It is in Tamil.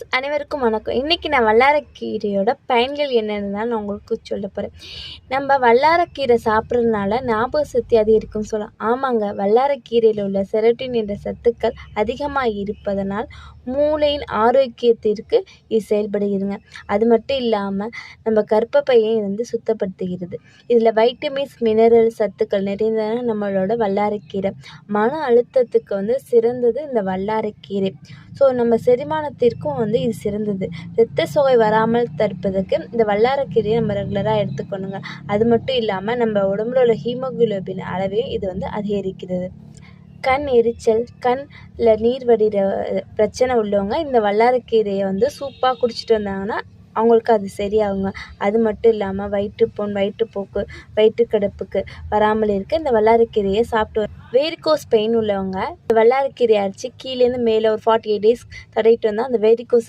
அனைவருக்கும் வணக்கம். இன்றைக்கி நான் வல்லாரக்கீரையோட பயன்கள் என்னென்னு தான் நான் உங்களுக்கு சொல்ல போகிறேன் நம்ம வல்லாரக்கீரை சாப்பிட்றதுனால ஞாபக சக்தி அதிகரிக்கும்னு சொல்லலாம். ஆமாங்க வல்லாரக்கீரையில் உள்ள செரட்டின் என்ற சத்துக்கள் அதிகமாக இருப்பதனால் மூளையின் ஆரோக்கியத்திற்கு இது செயல்படுகிறதுங்க. அது மட்டும் இல்லாமல் நம்ம கர்ப்பப்பையை வந்து சுத்தப்படுத்துகிறது. இதில் வைட்டமின்ஸ் மினரல் சத்துக்கள் நிறைந்தது நம்மளோட வல்லாரக்கீரை. மன அழுத்தத்துக்கு வந்து சிறந்தது இந்த வல்லாரக்கீரை. ஸோ நம்ம செரிமானத்திற்கும் வந்து இது சிறந்தது. இரத்த சோகை வராமல் தடுப்பதற்கு இந்த வல்லாரக்கீரையை நம்ம ரெகுலராக எடுத்துக்கணுங்க அது மட்டும் இல்லாமல் நம்ம உடம்புல உள்ள ஹீமோகுளோபின் அளவையும் இது வந்து அதிகரிக்கிறது. கண் எரிச்சல் கண்ணில் நீர் வடிகிற பிரச்சனை உள்ளவங்க இந்த வல்லாரக்கீரையை வந்து சூப்பாக குடிச்சிட்டு வந்தாங்கன்னா அவங்களுக்கு அது சரியாகுங்க. அது மட்டும் இல்லாமல் வயிற்றுப்புண் வயிற்றுப்போக்கு வயிற்றுக்கடுப்புக்கு வராமல் இருக்க இந்த வல்லாரக்கீரையை சாப்பிட்டு வரும் வேரிகோஸ் பெயின் உள்ளவங்க இந்த வல்லாரக்கீரையை அரைச்சி கீழேருந்து மேலே ஒரு ஃபார்ட்டி எயிட் டேஸ் தடவிட்டு வந்தால் அந்த வேரிகோஸ்